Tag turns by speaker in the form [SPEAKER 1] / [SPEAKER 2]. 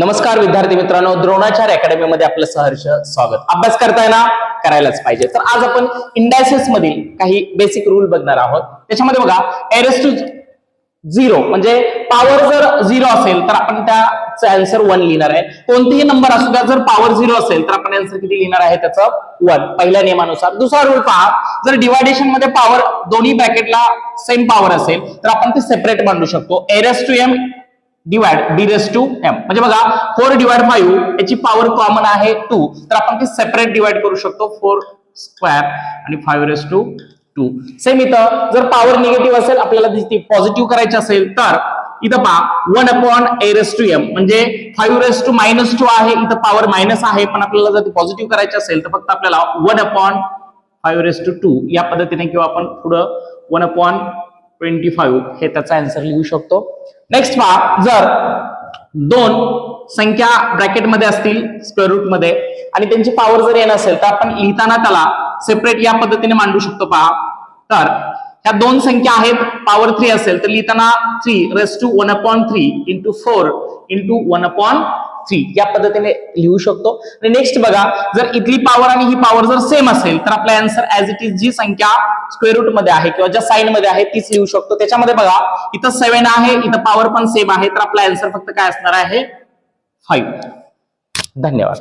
[SPEAKER 1] नमस्कार विद्यार्थी मित्रांनो. द्रोणाचार्य अकॅडमीमध्ये आपलं सहर्ष स्वागत. अभ्यास करताय ना? करायलाच पाहिजे. तर आज आपण इंडायसिस मधील काही बेसिक रूल बघणार आहोत. त्याच्यामध्ये बघा एरेस टू झिरो म्हणजे पॉवर जर झिरो असेल तर आपण त्याचा अँसर वन लिहिणार आहे. कोणतेही नंबर असू द्या जर पॉवर झिरो असेल तर आपण अँसर किती लिहिणार आहे त्याचं? वन पहिल्या नियमानुसार. दुसरा रूल पहा जर डिवायडेशनमध्ये पॉवर दोन्ही ब्रॅकेटला सेम पॉवर असेल तर आपण ते सेपरेट मांडू शकतो. A raise to M divide D raise to M म्हणजे बघा फोर डिवाइड फाईव्ह याची पॉवर कॉमन आहे टू तर आपण ती सेपरेट डिवाइड करू शकतो फोर स्क्वेअर आणि five raise to two same इथं जर पॉवर निगेटिव्ह असेल आपल्याला पॉझिटिव्ह करायची असेल तर इथं पहा one upon A raise to M म्हणजे five raise to minus two आहे इथं पॉवर मायनस आहे पण आपल्याला जर ती पॉझिटिव्ह करायची असेल तर फक्त आपल्याला one upon five raise to two two पद्धतीने किंवा आपण पुढं वन अपॉन ट्वेंटी फाईव्ह हे त्याचा आन्सर लिहू शकतो. नेक्स्ट पहा जर दोन संख्या ब्रॅकेटमध्ये असतील स्क्वेअर रूटमध्ये आणि त्यांची पॉवर जर येणार असेल तर आपण लिहिताना त्याला सेपरेट या पद्धतीने मांडू शकतो पहा. तर ह्या दोन संख्या आहेत पॉवर थ्री असेल तर लिहिताना three raise to one upon three into four into one upon three या पद्धतीने लिहू शकतो. आणि नेक्स्ट बघा जर इथली पॉवर आणि ही पॉवर जर सेम असेल तर आपला आन्सर ऍज इट इज जी संख्या स्क्वेअर रूटमध्ये आहे किंवा ज्या साईन मध्ये आहे तीच लिहू शकतो. त्याच्यामध्ये बघा इथं सेव्हन आहे इथं पॉवर पण सेम आहे तर आपला आन्सर फक्त काय असणार आहे? फाईव्ह धन्यवाद.